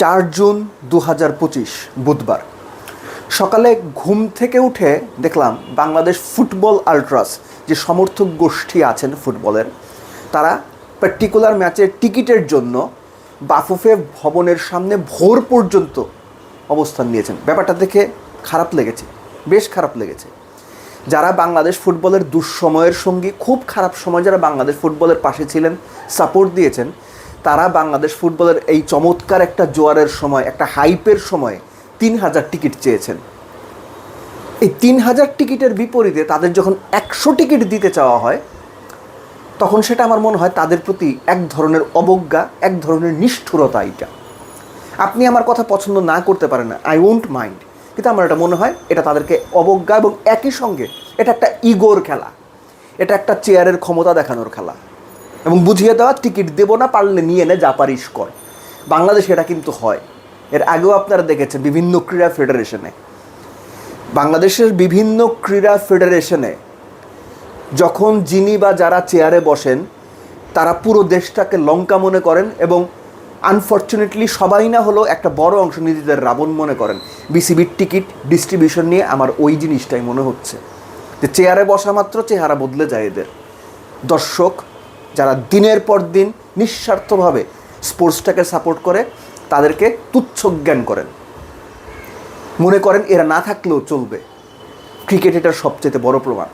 চার জুন দু হাজার পঁচিশ, বুধবার। সকালে ঘুম থেকে উঠে দেখলাম বাংলাদেশ ফুটবল আল্ট্রাস, যে সমর্থক গোষ্ঠী আছেন ফুটবলের, তারা পার্টিকুলার ম্যাচের টিকিটের জন্য বাফুফে ভবনের সামনে ভোর পর্যন্ত অবস্থান নিয়েছেন। ব্যাপারটা দেখে খারাপ লেগেছে, বেশ খারাপ লেগেছে। যারা বাংলাদেশ ফুটবলের দুঃসময়ের সঙ্গী, খুব খারাপ সময় যারা বাংলাদেশ ফুটবলের পাশে ছিলেন সাপোর্ট দিয়েছেন তারা বাংলাদেশ ফুটবলের এই চমৎকার একটা জোয়ারের সময়, একটা হাইপের সময় তিন হাজার টিকিট চেয়েছেন। এই তিন হাজার টিকিটের বিপরীতে তাদের যখন একশো টিকিট দিতে চাওয়া হয়, তখন সেটা আমার মনে হয় তাদের প্রতি এক ধরনের অবজ্ঞা, এক ধরনের নিষ্ঠুরতা এটা আপনি আমার কথা পছন্দ না করতে পারেন না আই ওন্ট মাইন্ড কিন্তু আমার এটা মনে হয় এটা তাদেরকে অবজ্ঞা এবং একই সঙ্গে এটা একটা ইগোর খেলা, এটা একটা চেয়ারের ক্ষমতা দেখানোর খেলা। এবং বুঝিয়ে দেওয়া টিকিট দেবো না, পারলে নিয়ে নে যা পারিস কর। বাংলাদেশে এটা কিন্তু হয়। এর আগেও আপনারা দেখেছেন বিভিন্ন ক্রীড়া ফেডারেশনে। বাংলাদেশের বিভিন্ন ক্রীড়া ফেডারেশনে যখন যিনি বা যারা চেয়ারে বসেন, তারা পুরো দেশটাকে লঙ্কা মনে করেন এবং আনফর্চুনেটলি সবাই না হলেও একটা বড় অংশ নিজেদের রাবণ মনে করেন। বিসিবির টিকিট ডিস্ট্রিবিউশন নিয়ে আমার ওই জিনিসটাই মনে হচ্ছে। যে চেয়ারে বসা মাত্র চেহারা বদলে যায় এদের। দর্শক যারা দিনের পর দিন নিঃস্বার্থভাবে স্পোর্টসটাকে সাপোর্ট করে, তাদেরকে তুচ্ছ জ্ঞান করেন। মনে করেন এরা না থাকলেও চলবে। ক্রিকেট এটার সবচেয়ে বড় প্রমাণ।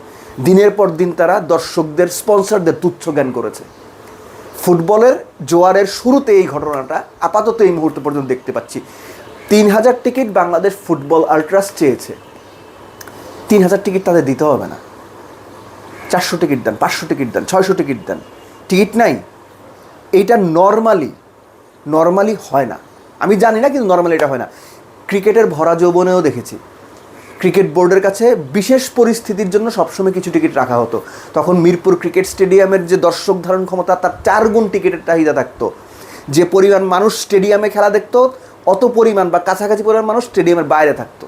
দিনের পর দিন তারা দর্শকদের, স্পন্সরদের তুচ্ছ জ্ঞান করেছে। ফুটবলের জোয়ারের শুরুতে এই ঘটনাটা আপাতত এই মুহূর্ত পর্যন্ত দেখতে পাচ্ছি। তিন হাজার টিকিট বাংলাদেশ ফুটবল আল্ট্রাস চেয়েছে। তিন হাজার টিকিট তাদের দিতে হবে না। চারশো টিকিট দেন, পাঁচশো টিকিট দেন, ছয়শো টিকিট দেন। টিকিট নাই, এইটা নর্মালি নর্মালি হয় না। আমি জানি না কিন্তু নর্মালি এটা হয় না। ক্রিকেটের ভরা যৌবনেও দেখেছি। ক্রিকেট বোর্ডের কাছে বিশেষ পরিস্থিতির জন্য সবসময় কিছু টিকিট রাখা হতো। তখন মিরপুর ক্রিকেট স্টেডিয়ামের যে দর্শক ধারণ ক্ষমতা, তার চার গুণ টিকিটের চাহিদা থাকতো। যে পরিমাণ মানুষ স্টেডিয়ামে খেলা দেখতো, অত পরিমাণ বা কাছাকাছি পরিমাণ মানুষ স্টেডিয়ামের বাইরে থাকতো।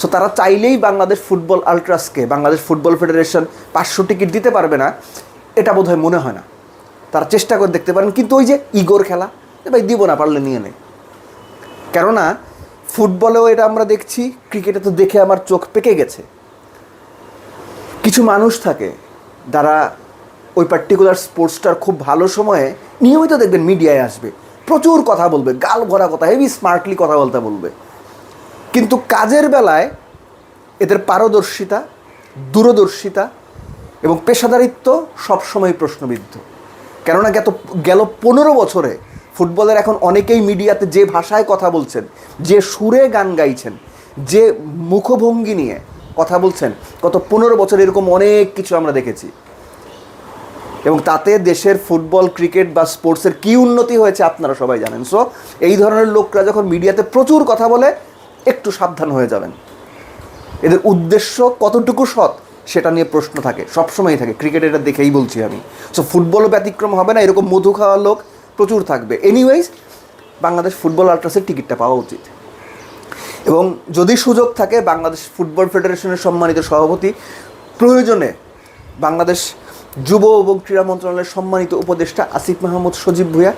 সো তারা চাইলেই বাংলাদেশ ফুটবল আল্ট্রাসকে, বাংলাদেশ ফুটবল ফেডারেশন পাঁচশো টিকিট দিতে পারবে না এটা বোধহয় মনে হয় না। তারা চেষ্টা করে দেখতে পারেন, কিন্তু ওই যে ইগোর খেলা ভাই দিব না, পারলে নিয়ে নে কেননা, ফুটবলেও এটা আমরা দেখছি, ক্রিকেটে তো দেখে আমার চোখ পেকে গেছে। কিছু মানুষ থাকে, যারা ওই পার্টিকুলার স্পোর্টসটার খুব ভালো সময়ে নিয়মিত দেখবেন মিডিয়ায় আসবে। প্রচুর কথা বলবে, গাল ভরা কথা হেভি স্মার্টলি কথা বলতে বলবে। কিন্তু কাজের বেলায় এদের পারদর্শিতা, দূরদর্শিতা এবং পেশাদারিত্ব সবসময় প্রশ্নবিদ্ধ। কেননা গেত, গেল পনেরো বছরে ফুটবলের এখন অনেকেই মিডিয়াতে যে ভাষায় কথা বলছেন, যে সুরে গান গাইছেন, যে মুখভঙ্গি নিয়ে কথা বলছেন, গত পনেরো বছর এরকম অনেক কিছু আমরা দেখেছি। এবং তাতে দেশের ফুটবল, ক্রিকেট বা স্পোর্টসের কী উন্নতি হয়েছে আপনারা সবাই জানেন। সো এই ধরনের লোকরা যখন মিডিয়াতে প্রচুর কথা বলে, একটু সাবধান হয়ে যাবেন। এদের উদ্দেশ্য কতটুকু সৎ সেটা নিয়ে প্রশ্ন থাকে, সবসময়ই থাকে। ক্রিকেট এটা দেখেই বলছি আমি। সো ফুটবলও ব্যতিক্রম হবে না, এরকম মধু খাওয়ার লোক প্রচুর থাকবে। এনিওয়েজ বাংলাদেশ ফুটবল আল্ট্রাসের টিকিটটা পাওয়া উচিত। এবং যদি সুযোগ থাকে, বাংলাদেশ ফুটবল ফেডারেশনের সম্মানিত সভাপতি, প্রয়োজনে বাংলাদেশ যুব এবং ক্রীড়া মন্ত্রণালয়ের সম্মানিত উপদেষ্টা আসিফ মাহমুদ সজীব ভুঁইয়া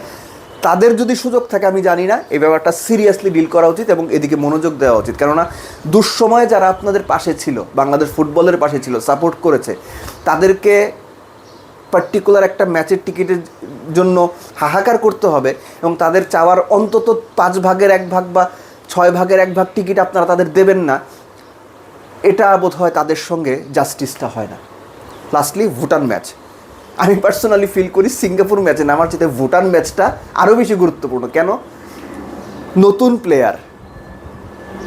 তাদের যদি সুযোগ থাকে, আমি জানি না। এই ব্যাপারটা সিরিয়াসলি ডিল করা উচিত এবং এদিকে মনোযোগ দেওয়া উচিত। কেননা, দুঃসময়ে যারা আপনাদের পাশে ছিল, বাংলাদেশ ফুটবলের পাশে ছিল সাপোর্ট করেছে, তাদেরকে পার্টিকুলার একটা ম্যাচের টিকিটের জন্য হাহাকার করতে হবে এবং তাদের চাওয়ার অন্তত পাঁচ ভাগের এক ভাগ বা ছয় ভাগের এক ভাগ টিকিট আপনারা তাদের দেবেন না। এটা বোধ হয় তাদের সঙ্গে জাস্টিসটা হয় না। লাস্টলি ভুটান ম্যাচ আমি পার্সোনালি ফিল করি সিঙ্গাপুর ম্যাচে নামার চেয়ে ভুটান ম্যাচটা আরও বেশি গুরুত্বপূর্ণ। কেন? নতুন প্লেয়ার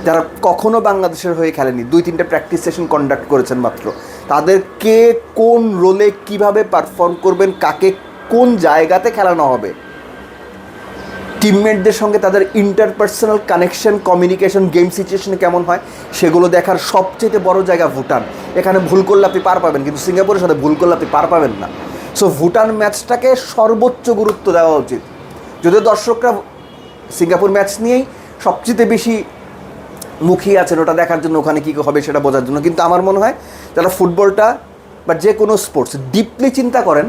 যারা কখনো বাংলাদেশের হয়ে খেলেনি, দুই তিনটে প্র্যাকটিস সেশন কন্ডাক্ট করেছেন মাত্র তাদের কে কোন রোলে কীভাবে পারফর্ম করবেন, কাকে কোন জায়গাতে খেলানো হবে টিমমেটদের সঙ্গে তাদের ইন্টারপার্সোনাল কানেকশন কমিউনিকেশন গেম সিচুয়েশনে কেমন হয়, সেগুলো দেখার সবচেয়ে বড় জায়গা ভুটান। এখানে ভুল করলে আপনি পার পাবেন, কিন্তু সিঙ্গাপুরের সাথে ভুল করলে আপনি পার পাবেন না। সো ভুটান ম্যাচটাকে সর্বোচ্চ গুরুত্ব দেওয়া উচিত। যদিও দর্শকরা সিঙ্গাপুর ম্যাচ নিয়েই সবচেয়ে বেশি মুখিয়ে আছেন, ওটা দেখার জন্য ওখানে কী হবে সেটা বোঝার জন্য। কিন্তু আমার মনে হয় যারা ফুটবলটা বা যে কোনো স্পোর্টস ডিপলি চিন্তা করেন,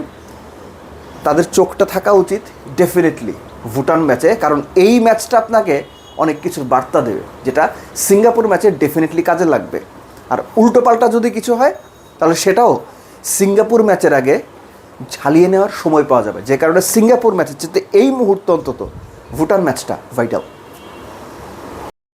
তাদের চোখটা থাকা উচিত ডেফিনেটলি ভুটান ম্যাচে কারণ এই ম্যাচটা আপনাকে অনেক কিছুর বার্তা দেবে, যেটা সিঙ্গাপুর ম্যাচে ডেফিনেটলি কাজে লাগবে। আর উল্টোপাল্টা যদি কিছু হয়, তাহলে সেটাও সিঙ্গাপুর ম্যাচের আগে ঝালিয়ে নেওয়ার সময় পাওয়া যাবে। যে কারণে সিঙ্গাপুর ম্যাচের চেয়ে এই মুহূর্ত অন্তত ভুটান ম্যাচটা ভাইটাল